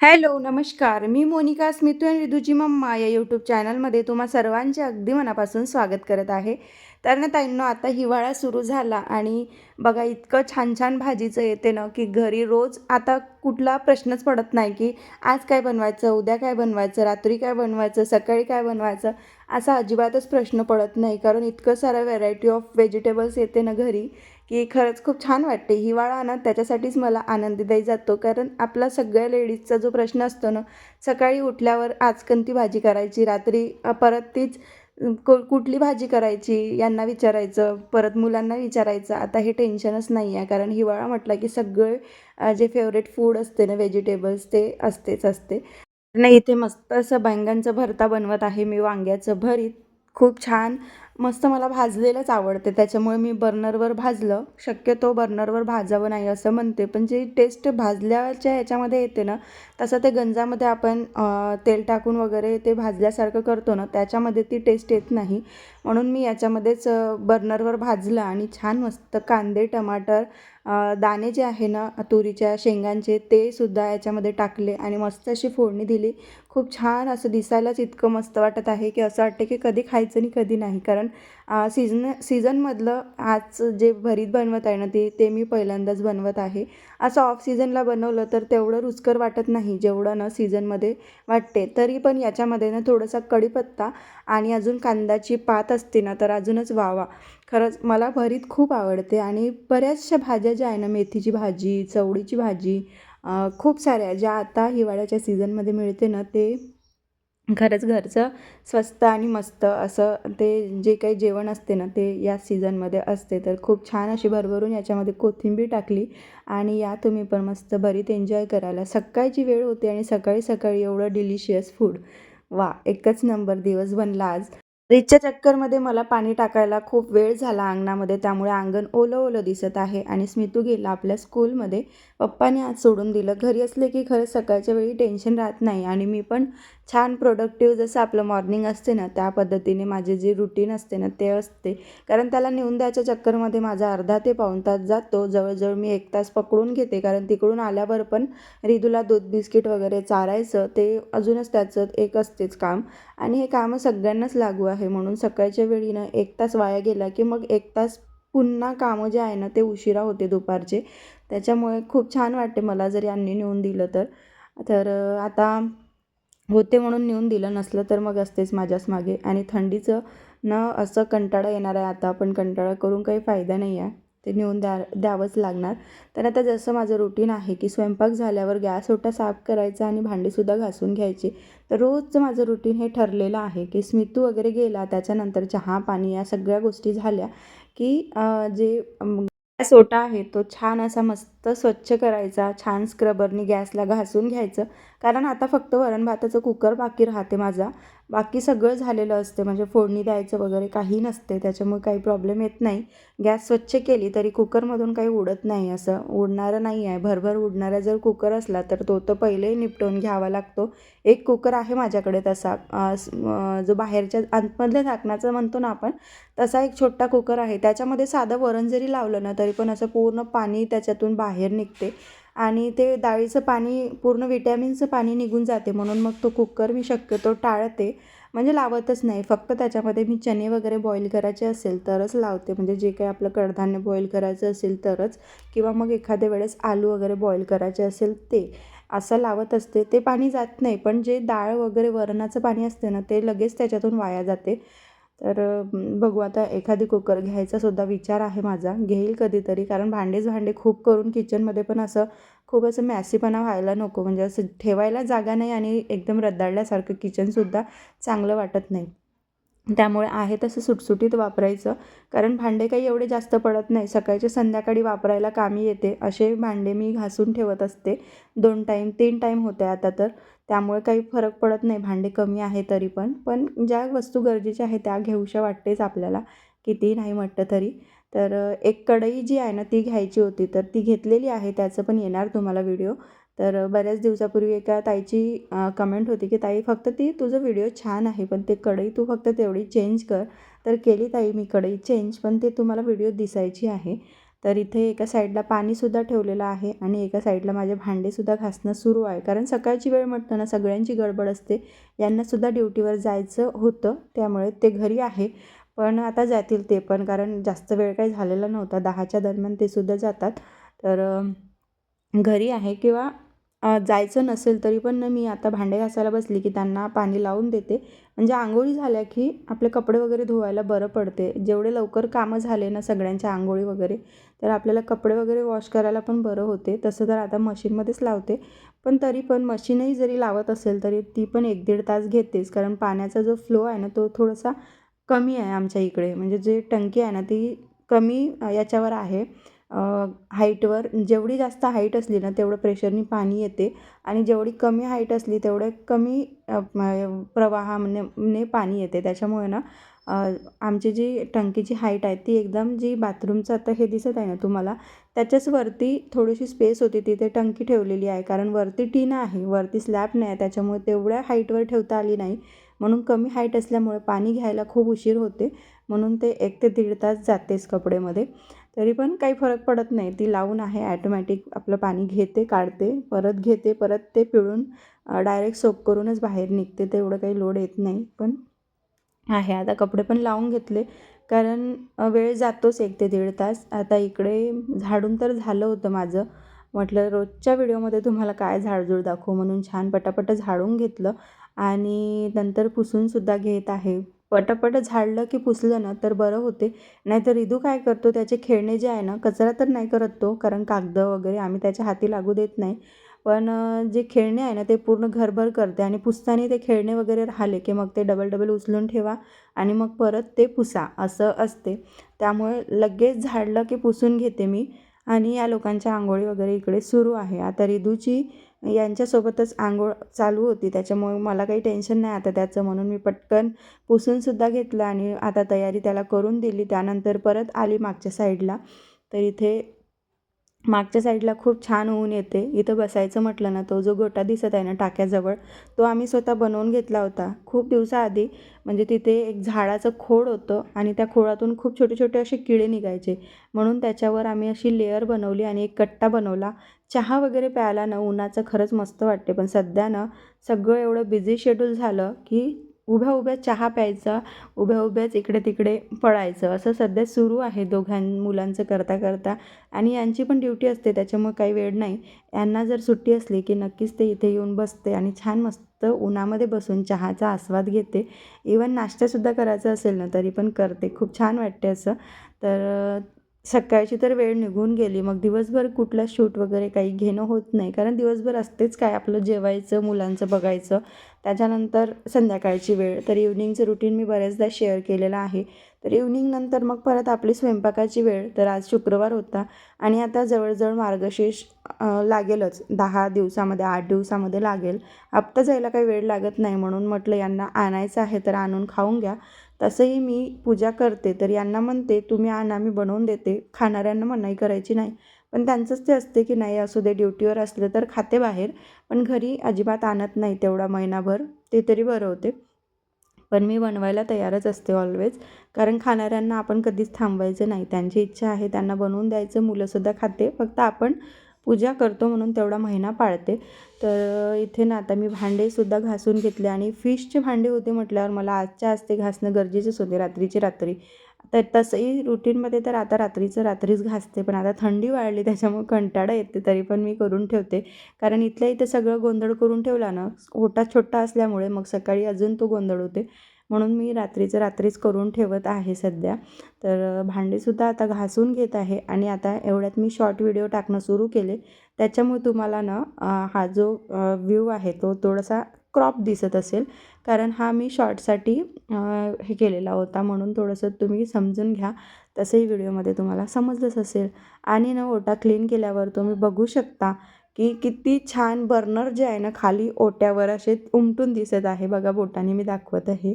Hello नमस्कार. मी मोनिका स्मितू आणि रिधूची mamma या यूट्यूब चॅनलमध्ये तुम्हा सर्वांचे अगदी मनापासून स्वागत करत आहे. तर ना ताईंनो आता हिवाळा सुरू झाला आणि बघा इतकं छान छान भाजीचं येते ना की घरी रोज आता कुठला प्रश्नच पडत नाही की आज काय बनवायचं उद्या काय बनवायचं रात्री काय बनवायचं सकाळी काय बनवायचं असा अजिबातच प्रश्न पडत नाही. कारण इतकं सारं व्हेरायटी ऑफ व्हेजिटेबल्स येते ना घरी. की खरंच खूप छान वाटते. हिवाळा ना त्याच्यासाठीच मला आनंदीदायी जातो. कारण आपला सगळ्या लेडीजचा जो प्रश्न असतो ना सकाळी उठल्यावर आज कोणती भाजी करायची रात्री परत तीच कु कुठली भाजी करायची यांना विचारायचं परत मुलांना विचारायचं. आता हे टेन्शनच नाही आहे. कारण हिवाळा म्हटलं की सगळे जे फेवरेट फूड असते ना व्हेजिटेबल्स ते असतेच असते. नाही इथे मस्त असं बैंगनचं भरता बनवत आहे मी वांग्याचं. भरीत खूप छान मस्त मला भाजलेलंच आवडते त्याच्यामुळे मी बर्नरवर भाजलं. शक्यतो बर्नरवर भाजावं नाही असं म्हणते पण जी टेस्ट भाजल्याच्या ह्याच्यामध्ये येते ना तसं ते गंजामध्ये आपण तेल टाकून वगैरे ते भाजल्यासारखं करतो ना त्याच्यामध्ये ती टेस्ट येत नाही. म्हणून मी याच्यामध्येच बर्नरवर भाजलं आणि छान मस्त कांदे टमाटर दाणे जे आहे ना तुरीच्या शेंगांचे ते सुद्धा याच्यामध्ये टाकले आणि मस्त अशी फोडणी दिली. खूप छान असं दिसायलाच इतकं मस्त वाटत आहे की असं वाटतं की कधी खायचं आणि कधी नाही कारण सीझन सीझनमधलं आज जे भरीत बनवत आहे ना ते ते मी पहिल्यांदाच बनवत आहे. असं ऑफ सीझनला बनवलं तर तेवढं रुचकर वाटत नाही जेवढं ना सीझनमध्ये वाटते. तरी पण याच्यामध्ये ना थोडासा कढीपत्ता आणि अजून कांद्याची पात असते ना तर अजूनच वावा. खरंच मला भरीत खूप आवडते आणि बऱ्याचशा भाज्या ज्या आहे ना मेथीची भाजी चवळीची भाजी खूप साऱ्या ज्या आता हिवाळ्याच्या सीझनमध्ये मिळते ना ते खरंच घरचं स्वस्त आणि मस्त असं ते जे काही जेवण असते ना ते या सीझनमध्ये असते. तर खूप छान अशी भरभरून याच्यामध्ये कोथिंबीर टाकली आणि या तुम्ही पण मस्त भरीत एन्जॉय करायला. सकाळची वेळ होती आणि सकाळी सकाळी एवढं डिलिशियस फूड वा एकच नंबर दिवस बनला आज. रिचच्या चक्करमध्ये मला पाणी टाकायला खूप वेळ झाला अंगणामध्ये त्यामुळे अंगण ओलं ओलं दिसत आहे आणि स्मितू गेला आपल्या स्कूलमध्ये पप्पाने आज सोडून दिलं. घरी असले की खरंच सकाळच्या वेळी टेन्शन राहत नाही आणि मी पण छान प्रोडक्टिव्ह जसं आपलं मॉर्निंग असते ना त्या पद्धतीने माझे जे रुटीन असते ना ते असते. कारण त्याला नेऊन द्यायच्या चक्करमध्ये माझा अर्धा ते पाऊण तास जातो. जवळजवळ मी एक तास पकडून घेते. कारण तिकडून आल्यावर पण रिदूला दूध बिस्किट वगैरे चारायचं ते अजूनच त्याचं एक असतेच काम. आणि हे कामं सगळ्यांनाच लागू आहे. म्हणून सकाळच्या वेळीनं एक तास वाया गेला की मग एक तास पुन्हा कामं जे आहे ना ते उशिरा होते दुपारचे. त्याच्यामुळे खूप छान वाटते मला जर यांनी नेऊन दिलं तर. तर आता होते म्हणून नेऊन दिलं नसलं तर मग असतेच माझ्याच मागे. आणि थंडीचं न असं कंटाळा येणार आहे आता पण कंटाळा करून काही फायदा नाही आहे. ते नेऊन द्या द्यावंच लागणार. तर आता जसं माझं रुटीन आहे की स्वयंपाक झाल्यावर गॅस ओटा साफ करायचा आणि भांडीसुद्धा घासून घ्यायची. तर रोजचं माझं रुटीन हे ठरलेलं आहे की स्मितू वगैरे गेला त्याच्यानंतर चहा पाणी या सगळ्या गोष्टी झाल्या की जे सोटा गॅस ओटा आहे. तो छान असा मस्त स्वच्छ करायचा छान स्क्रबरनी गॅसला घासून घ्यायचं. कारण आता फक्त वरण भाताचं कुकर बाकी राहते माझा. बाकी सगळं झालेलं असते. म्हणजे फोडणी द्यायचं वगैरे काही नसते. त्याच्यामुळे काही प्रॉब्लेम येत नाही. गॅस स्वच्छ केली तरी कुकरमधून काही उडत नाही असं. उडणारं नाही आहे. भरभर उडणारा जर कुकर असला तर तो तर पहिलेही निपटवून घ्यावा लागतो. एक कुकर आहे माझ्याकडे तसा. जो बाहेरच्या आतमधल्या झाकणाचा म्हणतो ना आपण तसा एक छोटा कुकर आहे. त्याच्यामध्ये साधं वरण जरी लावलं ना तरी पण असं पूर्ण पाणी त्याच्यातून बाहेर निघते. आणि ते डाळीचं पाणी पूर्ण विटॅमिनचं पाणी निघून जाते. म्हणून मग तो कुकर मी शक्यतो टाळते. म्हणजे लावतच नाही. फक्त त्याच्यामध्ये मी चणे वगैरे बॉईल करायचे असेल तरच लावते. म्हणजे जे काही आपलं कडधान्य बॉईल करायचं असेल तरच. किंवा मग एखाद्या वेळेस आलू वगैरे बॉईल करायचे असेल ते. असं लावत असते. ते पाणी जात नाही. पण जे डाळ वगैरे वरणाचं पाणी असते ना ते लगेच त्याच्यातून वाया जाते. तर बघू आता एखादी कुकर घ्यायचासुद्धा विचार आहे माझा. घेईल कधीतरी कारण भांडेच भांडे खूप करून किचनमध्ये पण असं खूप असं मॅसीपणा व्हायला नको. म्हणजे असं ठेवायला जागा नाही आणि एकदम रद्दाळल्यासारखं किचनसुद्धा चांगलं वाटत नाही. त्यामुळे आहे तसं सुटसुटीत वापरायचं. कारण भांडे काही एवढे जास्त पडत नाही. सकाळचे संध्याकाळी वापरायला कामी येते. असे भांडे मी घासून ठेवत असते. दोन टाईम तीन टाईम होते आता तर. त्यामुळे काही फरक पडत नाही. भांडे कमी आहे तरी पण. पण ज्या वस्तू गरजेच्या आहेत त्या घेऊशा वाटतेच आपल्याला. कितीही नाही म्हटलं तरी. तर एक कढई जी आहे ना ती घ्यायची होती. तर ती घेतलेली आहे. त्याचं पण येणार तुम्हाला व्हिडिओ. तर बऱ्याच दिवसापूर्वी एका ताईची कमेंट होती की ताई फक्त ती तुझं व्हिडिओ छान आहे पण ते कढई तू फक्त तेवढी चेंज कर. तर केली ताई मी कढई चेंज पण ते तुम्हाला व्हिडिओ दिसायची आहे. तर इथे एका साईडला पाणीसुद्धा ठेवलेलं आहे आणि एका साईडला माझे भांडेसुद्धा घासणं सुरू आहे. कारण सकाळची वेळ म्हटलं ना सगळ्यांची गडबड असते. यांनासुद्धा ड्युटीवर जायचं होतं त्यामुळे ते घरी आहे. पण आता जातील ते पण कारण जास्त वेळ काही झालेला नव्हता. दहाच्या दरम्यान ते सुद्धा जातात. तर घरी आहे किंवा जायचं नसेल तरी पण ना मी आता भांडे घासायला बसली की त्यांना पाणी लावून देते. म्हणजे आंघोळी झाल्या की आपले कपडे वगैरे धुवायला बरं पडते. जेवढे लवकर कामं झाले ना सगळ्यांच्या आंघोळी वगैरे तर आपल्याला कपडे वगैरे वॉश करायला पण बरं होते. तसं तर आता मशीनमध्येच लावते. पण तरी पण मशीनही जरी लावत असेल तरी ती पण एक दीड तास घेतेच. कारण पाण्याचा जो फ्लो आहे ना तो थोडासा कमी आहे आमच्या इकडे. म्हणजे जे टंकी आहे ना ती कमी याच्यावर आहे. हाईटवर जेवढी जास्त हाईट असली ना तेवढं प्रेशरने पाणी येते. आणि जेवढी कमी हाईट असली तेवढं कमी प्रवाहाने ने पाणी येते. त्याच्यामुळे ना आमची जी टंकीची हाईट आहे ती एकदम जी बाथरूमचं आता हे दिसत आहे ना तुम्हाला त्याच्याच वरती थोडीशी स्पेस होती तिथे टंकी ठेवलेली आहे. कारण वरती टीन आहे वरती स्लॅब नाही आहे त्याच्यामुळे तेवढ्या हाईटवर ठेवता आली नाही. म्हणून कमी हाईट असल्यामुळे पाणी घ्यायला खूप उशीर होते. म्हणून ते एक ते दीड तास जातेच कपडेमध्ये तरी पण काही फरक पडत नाही. ती लावून आहे ॲटोमॅटिक आपलं पाणी घेते काढते परत घेते परत ते पिळून डायरेक्ट सोप करूनच बाहेर निघते. तेवढं काही लोड येत नाही. पण आहे. आता कपडे पण लावून घेतले. कारण वेळ जातोच एक ते दीड तास. आता इकडे झाडून तर झालं होतं माझं. म्हटलं रोजच्या व्हिडिओमध्ये तुम्हाला काय झाडझूड दाखवू? म्हणून छान पटापट झाडून घेतलं. आणि नंतर पुसूनसुद्धा घेत आहे. पटापट झाडलं की पुसलं ना तर बरं होते. नाहीतर रिदू काय करतो त्याचे खेळणे जे आहे ना कचरा तर नाही करत तो कारण कागदं वगैरे आम्ही त्याच्या हाती लागू देत नाही. पण जे खेळणे आहे ना ते पूर्ण घरभर करते आणि पुसताना ते खेळणे वगैरे राहिले की मग ते डबल डबल उचलून ठेवा आणि मग परत ते पुसा असं असते. त्यामुळे लगेच झाडलं की पुसून घेते मी आणि या लोकांच्या आंघोळी वगैरे इकडे सुरू आहे. आता रिदूची यांच्यासोबतच आंघोळ चालू होती. त्याच्यामुळे मला काही टेन्शन नाही आता त्याचं म्हणून मी पटकन पुसूनसुद्धा घेतलं आणि आता तयारी त्याला करून दिली. त्यानंतर परत आली मागच्या साईडला तर इथे मागच्या साईडला खूप छान ऊन येते. इथं बसायचं म्हटलं ना तो जो गोटा दिसत आहे ना टाक्याजवळ तो आम्ही स्वतः बनवून घेतला होता. खूप दिवसाआधी म्हणजे तिथे एक झाडाचं खोड होतं आणि त्या खोडातून खूप छोटे छोटे असे किडे निघायचे. म्हणून त्याच्यावर आम्ही अशी लेअर बनवली आणि एक कट्टा बनवला. चहा वगैरे प्यायला ना उन्हाचं खरंच मस्त वाटते. पण सध्या ना सगळं एवढं बिझी शेड्यूल झालं की उभ्या उभ्या चहा प्यायचा उभ्या उभ्याच इकडे तिकडे पळायचं. असं सध्या सुरू आहे दोघां मुलांचं करता करता. आणि यांची पण ड्युटी असते त्याच्यामुळे काही वेळ नाही. यांना जर सुट्टी असली की नक्कीच ते इथे येऊन बसते आणि छान मस्त उन्हामध्ये बसून चहाचा आस्वाद घेते. इवन नाश्तासुद्धा करायचा असेल ना तरी पण करते. खूप छान वाटते असं. तर सकाळची तर वेळ निघून गेली. मग दिवसभर कुठला शूट वगैरे काही घेणं होत नाही. कारण दिवसभर असतेच काय आपलं जेवायचं मुलांचं बघायचं. त्याच्यानंतर संध्याकाळची वेळ. तर इव्हनिंगचं रुटीन मी बऱ्याचदा शेअर केलेलं आहे. तर इव्हनिंगनंतर मग परत आपली स्वयंपाकाची वेळ. तर आज शुक्रवार होता. आणि आता जवळजवळ मार्गशीर्ष लागेलच. दहा दिवसामध्ये आठ दिवसामध्ये लागेल. आत्ता जायला काही वेळ लागत नाही म्हणून म्हटलं यांना आणायचं आहे तर आणून खाऊन घ्या. तसंही मी पूजा करते. तर यांना म्हणते तुम्ही आणा मी बनवून देते. खाणाऱ्यांना मनाई करायची नाही. पण त्यांचंच ते असते की नाही असू दे ड्युटीवर असलं तर खाते बाहेर. पण घरी अजिबात आणत नाही तेवढा महिनाभर. ते तरी बरं होते. पण मी बनवायला तयारच असते ऑलवेज कारण खाणाऱ्यांना आपण कधीच थांबवायचं नाही. त्यांची इच्छा आहे त्यांना बनवून द्यायचं. मुलंसुद्धा खाते. फक्त आपण पूजा करतो म्हणून तेवढा महिना पाळते. तर इथे ना आता मी भांडेसुद्धा घासून घेतले आणि फिशचे भांडे होते म्हटल्यावर मला आजच्या आज ते घासणं गरजेचंच होते रात्रीची रात्री. तर तसंही रुटीनमध्ये तर आता रात्रीचं रात्रीच घासते पण आता थंडी वाढली त्याच्यामुळे कंटाळा येते तरी पण मी करून ठेवते. कारण इथल्या इथं सगळं गोंधळ करून ठेवला ना ओटा छोटा असल्यामुळे मग सकाळी अजून तो गोंधळ होते. म्हणून मी रात्रीचं रात्रीच करून ठेवत आहे सध्या. तर भांडेसुद्धा आता घासून घेत आहे आणि आता एवढ्यात मी शॉर्ट व्हिडिओ टाकणं सुरू केले. त्याच्यामुळे तुम्हाला ना हा जो व्ह्यू आहे तो थोडासा क्रॉप दिसत असेल. कारण हा मी शॉर्टसाठी हे केलेला होता म्हणून थोडंसं तुम्ही समजून घ्या. तसंही व्हिडिओमध्ये तुम्हाला समजलंच असेल. आणि ना ओटा क्लीन केल्यावर तुम्ही बघू शकता. की किती छान बर्नर जे आहे ना खाली ओट्यावर असे उमटून दिसत आहे. बघा बोटाने मी दाखवत आहे.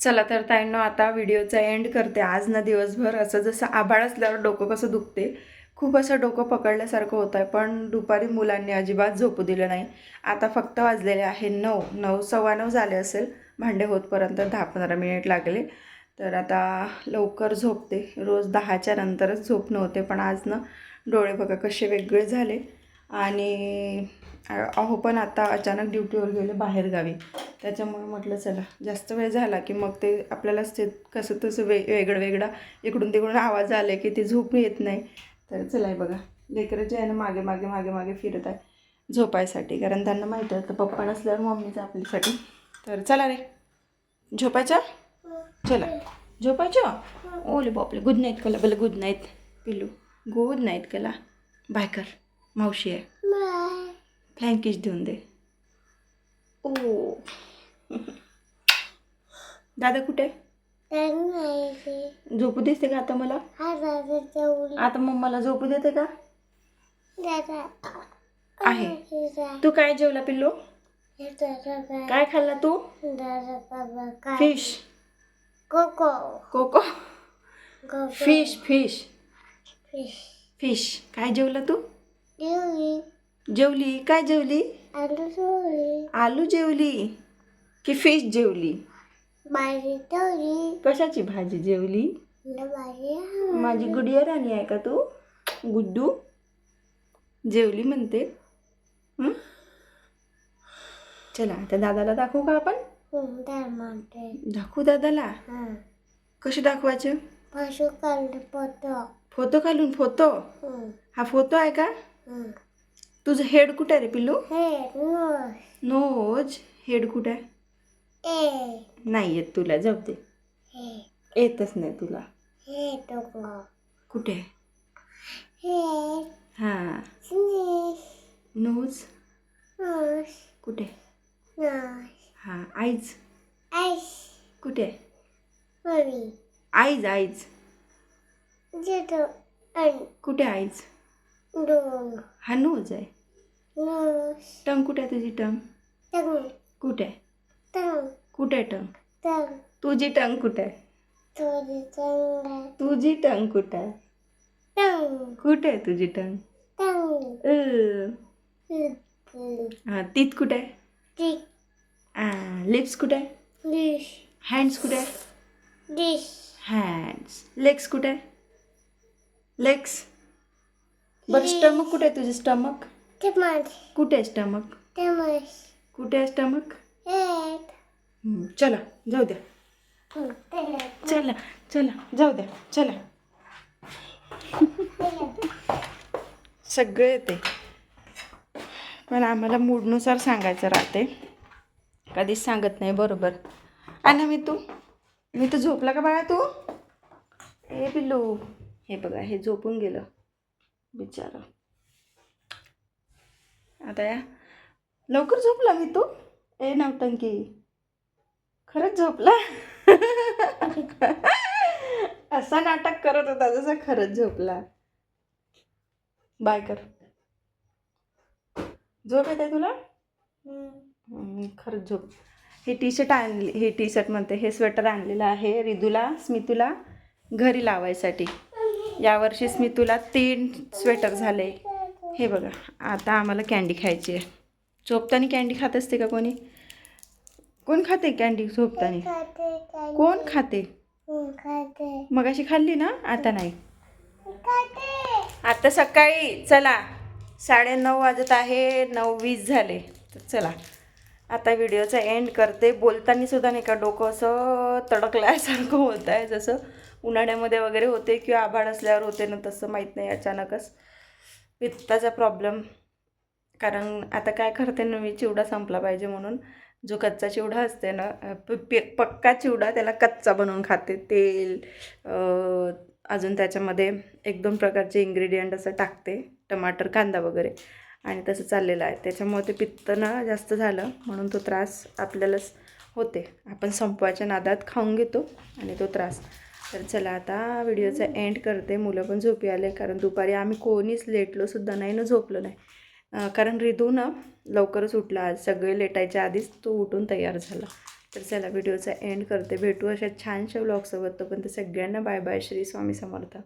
चला तर ताईंनो आता व्हिडिओचा एंड करते. आज ना दिवसभर असं जसं आभाळ असल्यावर डोकं कसं दुखते खूप असं डोकं पकडल्यासारखं होतं आहे पण दुपारी मुलांनी अजिबात झोपू दिलं नाही. आता फक्त वाजलेले आहे नऊ. नऊ सव्वा नऊ झाले असेल. भांडे होतपर्यंत दहा पंधरा मिनिट लागले. तर आता लवकर झोपते. रोज दहाच्या नंतरच झोपणं होते पण आज ना डोळे बघा कसे वेगळे झाले. आणि अहो पण आता अचानक ड्युटीवर गेले बाहेरगावी. त्याच्यामुळे म्हटलं चला जास्त वेळ झाला की मग ते आपल्यालाच ते कसं तसं वे वेगळं वेगळा इकडून तिकडून आवाज आले की ते झोप येत नाही. तर चला हे बघा लेकरं जे आहे ना मागे मागे मागे मागे फिरत आहे झोपायसाठी. कारण त्यांना माहीत आहे तर पप्पा नसल्यावर मम्मीच आपल्यासाठी. तर चला रे. झोपायचं? चला. झोपायचं? ओले बापले गुड नाईट कला बोला गुड नाईट पिल्लू. गुड नाईट कला बाय कर. मावशी आहे. फ्लँकिश देऊन दे. ओ. दादा कुठे? झोपू देते का आता मला? आता मम्माला झोपू देते का? आहे. तू काय जेवला पिल्लू? काय खाल्ला तू? फिश. कोको? कोको. Fish fish. फिश काय जेवला तू? जेवली. काय जेवली? आलू जेवली. की फिश जेवली? कशाची भाजी जेवली? माझी गुडिया राणी आहे का तू? गुड्डू. जेवली म्हणते. हं? चला आता दादाला दाखवू का आपण? म्हणते. दाखवू दादाला? हा. कसे दाखवायचं? फोटो घालून फोटो. हं, फोटो आहे का. तुझं हेड कुठे आहे रे पिल्लू? नोज. हेड कुठे आहे? नाही येत तुला जाऊ दे. येतच नाही तुला. कुठे आहे? हे. नोज. कुठे? हां आईज. कुठे आईज आईज. कुठे डोंग हा नोज आहे? टंग कुठे आहे तुझी टंग? कुठे? आहे टंग. कुठे आहे टंग? तुझी टंग कुठे आहे? तुझी टंग कुठे आहे? कुठे आहे तुझी टंग. हां तीत कुठे आहे? लिप्स कुठे आहे? हँड्स कुठे आहे? हँड्स लेग्स कुठे आहे? लेग्स बरं स्टमक कुठे आहे तुझे स्टमक कुठे आहे स्टमक कुठे आहे स्टमक चला जाऊ द्या चला चला जाऊ द्या चला सगळे येते. पण आम्हाला मूडनुसार सांगायचं राहते. कधीच सांगत नाही बरोबर. आणि मी तू मी तर झोपला का बाळा तू? ए पिल्लू. हे बघा हे झोपून गेलं. बिचारं. आता या. लवकर झोपला मी तू? ए नवटंकी. खरंच झोपला? असा नाटक करत होता जसा खरंच झोपला. बाय कर. झोप येते तुला? खरंच झोप. हे टी शर्ट आणली हे टी शर्ट म्हणते हे स्वेटर आणलेलं आहे रिदूला स्मितूला घरी लावायसाठी. यावर्षीच मी तुला तीन स्वेटर झाले. हे बघा आता आम्हाला कॅन्डी खायची आहे. झोपताना कॅन्डी खात असते का कोणी? कोण खाते कॅन्डी झोपताना? कोण खाते? मग अशी खाल्ली ना? आता नाही. आता सकाळी चला. साडे नऊ वाजत आहे नऊ वीस झाले. तर चला. आता व्हिडिओचा एंड करते. बोलताना सुद्धा नाही का डोकं असं तडकल्यासारखं होत आहे जसं. उन्हाळ्यामध्ये वगैरे होते किंवा आभाळ असल्यावर होते ना तसं माहीत नाही अचानकच. पित्ताचा प्रॉब्लेम कारण आता काय करते ना मी चिवडा संपला पाहिजे म्हणून. जो कच्चा चिवडा असते ना पे- पक्का चिवडा त्याला कच्चा बनवून खाते. तेल अजून त्याच्यामध्ये एक दोन प्रकारचे इंग्रेडियंट असं टाकते. टमाटर कांदा वगैरे. आणि तसं चाललेलं आहे. त्याच्यामुळे ते पित्त ना जास्त झालं म्हणून तो त्रास आपल्यालाच होते. आपण संपवायच्या नादात खाऊन घेतो आणि तो त्रास तर चला आता व्हिडिओचा एंड करते. मुलं पण झोपी आले कारण दुपारी आम्ही कोणीच लेटलो सुद्धा नाही ना झोपलो नाही. कारण रिदू ना लवकरच उठला. आज सगळे लेटायच्या आधीच तो उठून तयार झाला. तर चला व्हिडिओचा एंड करते. भेटू अशा छानशा व्लॉगसोबत तोपर्यंत सगळ्यांना बाय बाय श्री स्वामी समर्थ.